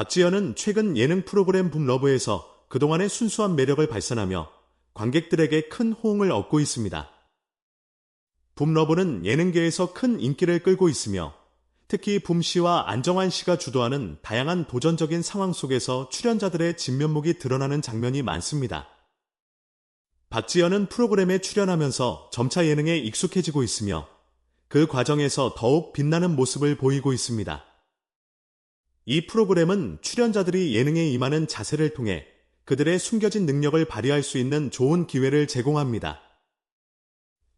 박지현은 최근 예능 프로그램 붐러브에서 그동안의 순수한 매력을 발산하며 관객들에게 큰 호응을 얻고 있습니다. 붐러브는 예능계에서 큰 인기를 끌고 있으며 특히 붐 씨와 안정환 씨가 주도하는 다양한 도전적인 상황 속에서 출연자들의 진면목이 드러나는 장면이 많습니다. 박지현은 프로그램에 출연하면서 점차 예능에 익숙해지고 있으며 그 과정에서 더욱 빛나는 모습을 보이고 있습니다. 이 프로그램은 출연자들이 예능에 임하는 자세를 통해 그들의 숨겨진 능력을 발휘할 수 있는 좋은 기회를 제공합니다.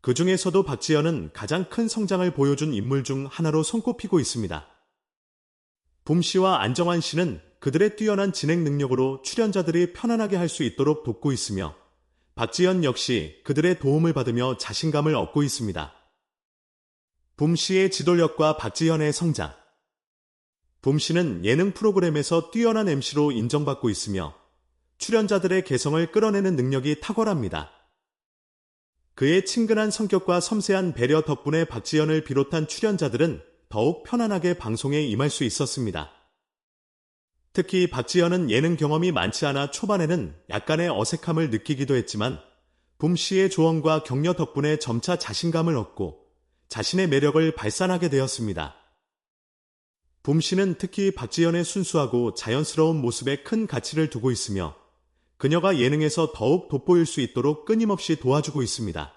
그 중에서도 박지현은 가장 큰 성장을 보여준 인물 중 하나로 손꼽히고 있습니다. 붐 씨와 안정환 씨는 그들의 뛰어난 진행 능력으로 출연자들이 편안하게 할 수 있도록 돕고 있으며 박지현 역시 그들의 도움을 받으며 자신감을 얻고 있습니다. 붐 씨의 지도력과 박지현의 성장. 붐 씨는 예능 프로그램에서 뛰어난 MC로 인정받고 있으며 출연자들의 개성을 끌어내는 능력이 탁월합니다. 그의 친근한 성격과 섬세한 배려 덕분에 박지현을 비롯한 출연자들은 더욱 편안하게 방송에 임할 수 있었습니다. 특히 박지현은 예능 경험이 많지 않아 초반에는 약간의 어색함을 느끼기도 했지만 붐 씨의 조언과 격려 덕분에 점차 자신감을 얻고 자신의 매력을 발산하게 되었습니다. 붐 씨는 특히 박지현의 순수하고 자연스러운 모습에 큰 가치를 두고 있으며 그녀가 예능에서 더욱 돋보일 수 있도록 끊임없이 도와주고 있습니다.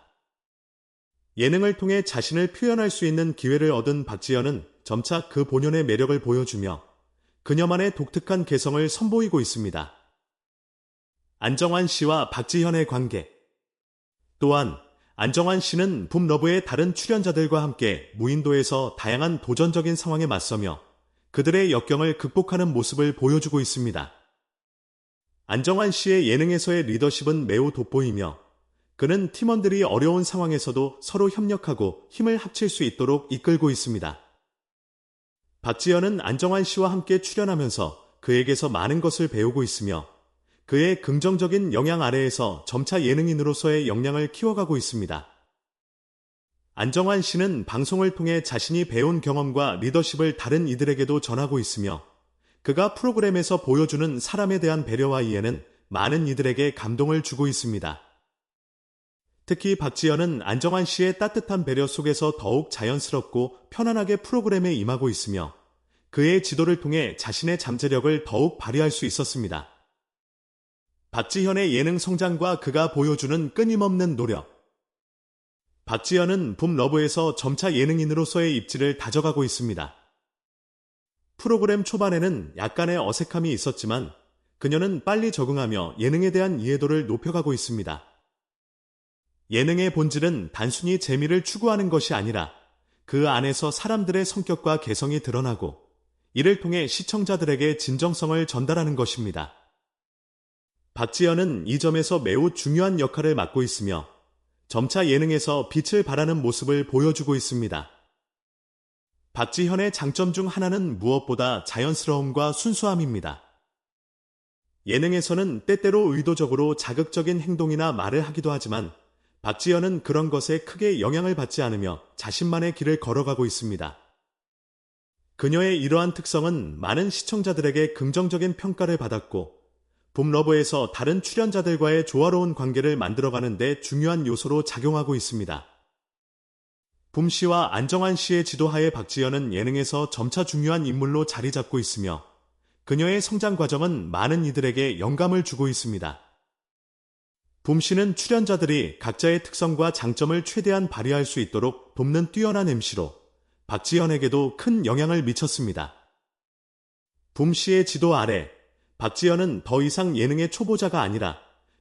예능을 통해 자신을 표현할 수 있는 기회를 얻은 박지현은 점차 그 본연의 매력을 보여주며 그녀만의 독특한 개성을 선보이고 있습니다. 안정환 씨와 박지현의 관계 또한 안정환 씨는 붐러브의 다른 출연자들과 함께 무인도에서 다양한 도전적인 상황에 맞서며 그들의 역경을 극복하는 모습을 보여주고 있습니다. 안정환 씨의 예능에서의 리더십은 매우 돋보이며 그는 팀원들이 어려운 상황에서도 서로 협력하고 힘을 합칠 수 있도록 이끌고 있습니다. 박지현은 안정환 씨와 함께 출연하면서 그에게서 많은 것을 배우고 있으며 그의 긍정적인 영향 아래에서 점차 예능인으로서의 역량을 키워가고 있습니다. 안정환 씨는 방송을 통해 자신이 배운 경험과 리더십을 다른 이들에게도 전하고 있으며 그가 프로그램에서 보여주는 사람에 대한 배려와 이해는 많은 이들에게 감동을 주고 있습니다. 특히 박지현은 안정환 씨의 따뜻한 배려 속에서 더욱 자연스럽고 편안하게 프로그램에 임하고 있으며 그의 지도를 통해 자신의 잠재력을 더욱 발휘할 수 있었습니다. 박지현의 예능 성장과 그가 보여주는 끊임없는 노력. 박지현은 붐러브에서 점차 예능인으로서의 입지를 다져가고 있습니다. 프로그램 초반에는 약간의 어색함이 있었지만 그녀는 빨리 적응하며 예능에 대한 이해도를 높여가고 있습니다. 예능의 본질은 단순히 재미를 추구하는 것이 아니라 그 안에서 사람들의 성격과 개성이 드러나고 이를 통해 시청자들에게 진정성을 전달하는 것입니다. 박지연은 이 점에서 매우 중요한 역할을 맡고 있으며 점차 예능에서 빛을 발하는 모습을 보여주고 있습니다. 박지현의 장점 중 하나는 무엇보다 자연스러움과 순수함입니다. 예능에서는 때때로 의도적으로 자극적인 행동이나 말을 하기도 하지만 박지현은 그런 것에 크게 영향을 받지 않으며 자신만의 길을 걸어가고 있습니다. 그녀의 이러한 특성은 많은 시청자들에게 긍정적인 평가를 받았고 붐러브에서 다른 출연자들과의 조화로운 관계를 만들어가는 데 중요한 요소로 작용하고 있습니다. 붐 씨와 안정환 씨의 지도하에 박지현은 예능에서 점차 중요한 인물로 자리 잡고 있으며 그녀의 성장 과정은 많은 이들에게 영감을 주고 있습니다. 붐 씨는 출연자들이 각자의 특성과 장점을 최대한 발휘할 수 있도록 돕는 뛰어난 MC로 박지현에게도 큰 영향을 미쳤습니다. 붐 씨의 지도 아래 박지현은 더 이상 예능의 초보자가 아니라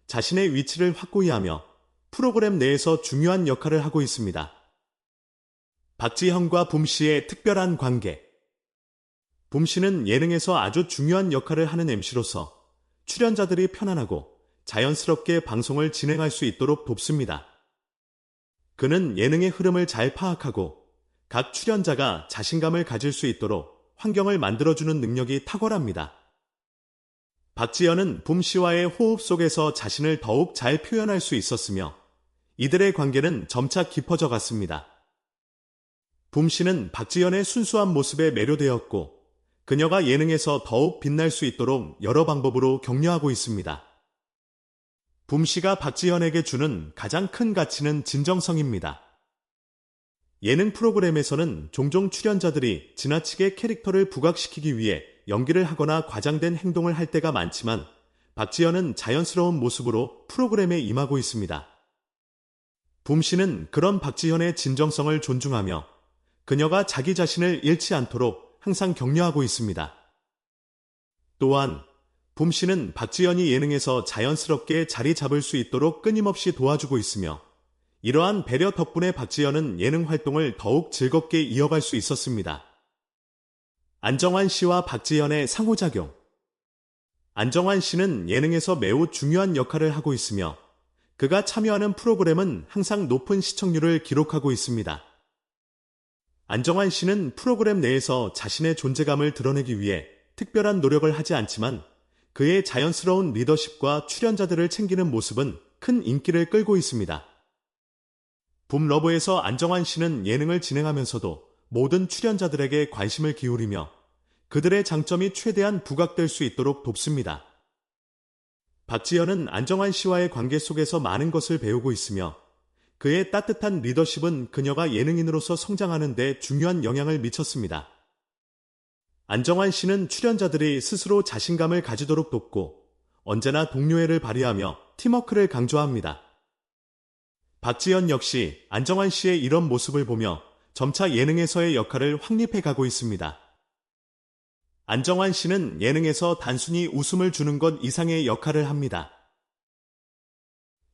자신의 위치를 확고히 하며 프로그램 내에서 중요한 역할을 하고 있습니다. 박지현과 붐씨의 특별한 관계. 붐씨는 예능에서 아주 중요한 역할을 하는 MC로서 출연자들이 편안하고 자연스럽게 방송을 진행할 수 있도록 돕습니다. 그는 예능의 흐름을 잘 파악하고 각 출연자가 자신감을 가질 수 있도록 환경을 만들어주는 능력이 탁월합니다. 박지현은 붐 씨와의 호흡 속에서 자신을 더욱 잘 표현할 수 있었으며 이들의 관계는 점차 깊어져 갔습니다. 붐 씨는 박지현의 순수한 모습에 매료되었고 그녀가 예능에서 더욱 빛날 수 있도록 여러 방법으로 격려하고 있습니다. 붐 씨가 박지현에게 주는 가장 큰 가치는 진정성입니다. 예능 프로그램에서는 종종 출연자들이 지나치게 캐릭터를 부각시키기 위해 연기를 하거나 과장된 행동을 할 때가 많지만 박지현은 자연스러운 모습으로 프로그램에 임하고 있습니다. 붐 씨는 그런 박지현의 진정성을 존중하며 그녀가 자기 자신을 잃지 않도록 항상 격려하고 있습니다. 또한 붐 씨는 박지현이 예능에서 자연스럽게 자리 잡을 수 있도록 끊임없이 도와주고 있으며 이러한 배려 덕분에 박지현은 예능 활동을 더욱 즐겁게 이어갈 수 있었습니다. 안정환 씨와 박지현의 상호작용 안정환 씨는 예능에서 매우 중요한 역할을 하고 있으며 그가 참여하는 프로그램은 항상 높은 시청률을 기록하고 있습니다. 안정환 씨는 프로그램 내에서 자신의 존재감을 드러내기 위해 특별한 노력을 하지 않지만 그의 자연스러운 리더십과 출연자들을 챙기는 모습은 큰 인기를 끌고 있습니다. 붐러브에서 안정환 씨는 예능을 진행하면서도 모든 출연자들에게 관심을 기울이며 그들의 장점이 최대한 부각될 수 있도록 돕습니다. 박지현은 안정환 씨와의 관계 속에서 많은 것을 배우고 있으며 그의 따뜻한 리더십은 그녀가 예능인으로서 성장하는 데 중요한 영향을 미쳤습니다. 안정환 씨는 출연자들이 스스로 자신감을 가지도록 돕고 언제나 동료애를 발휘하며 팀워크를 강조합니다. 박지현 역시 안정환 씨의 이런 모습을 보며 점차 예능에서의 역할을 확립해 가고 있습니다. 안정환 씨는 예능에서 단순히 웃음을 주는 것 이상의 역할을 합니다.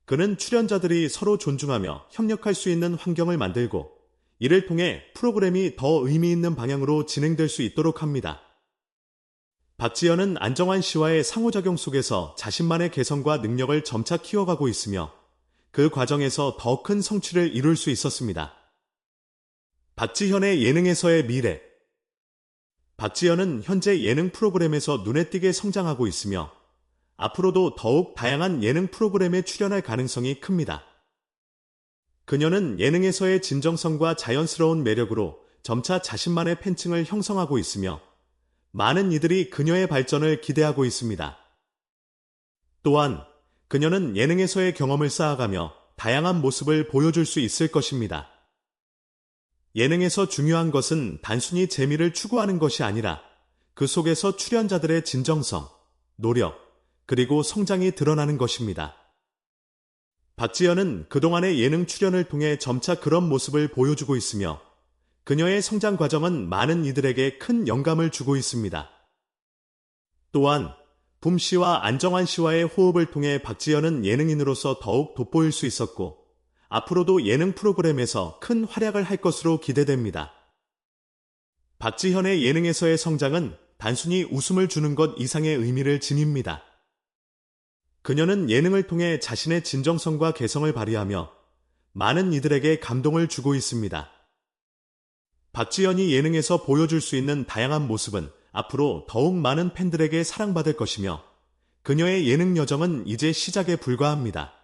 그는 출연자들이 서로 존중하며 협력할 수 있는 환경을 만들고 이를 통해 프로그램이 더 의미 있는 방향으로 진행될 수 있도록 합니다. 박지현은 안정환 씨와의 상호작용 속에서 자신만의 개성과 능력을 점차 키워가고 있으며 그 과정에서 더 큰 성취를 이룰 수 있었습니다. 박지현의 예능에서의 미래 박지현은 현재 예능 프로그램에서 눈에 띄게 성장하고 있으며 앞으로도 더욱 다양한 예능 프로그램에 출연할 가능성이 큽니다. 그녀는 예능에서의 진정성과 자연스러운 매력으로 점차 자신만의 팬층을 형성하고 있으며 많은 이들이 그녀의 발전을 기대하고 있습니다. 또한 그녀는 예능에서의 경험을 쌓아가며 다양한 모습을 보여줄 수 있을 것입니다. 예능에서 중요한 것은 단순히 재미를 추구하는 것이 아니라 그 속에서 출연자들의 진정성, 노력, 그리고 성장이 드러나는 것입니다. 박지연은 그동안의 예능 출연을 통해 점차 그런 모습을 보여주고 있으며 그녀의 성장 과정은 많은 이들에게 큰 영감을 주고 있습니다. 또한 붐 씨와 안정환 씨와의 호흡을 통해 박지현은 예능인으로서 더욱 돋보일 수 있었고 앞으로도 예능 프로그램에서 큰 활약을 할 것으로 기대됩니다. 박지현의 예능에서의 성장은 단순히 웃음을 주는 것 이상의 의미를 지닙니다. 그녀는 예능을 통해 자신의 진정성과 개성을 발휘하며 많은 이들에게 감동을 주고 있습니다. 박지현이 예능에서 보여줄 수 있는 다양한 모습은 앞으로 더욱 많은 팬들에게 사랑받을 것이며 그녀의 예능 여정은 이제 시작에 불과합니다.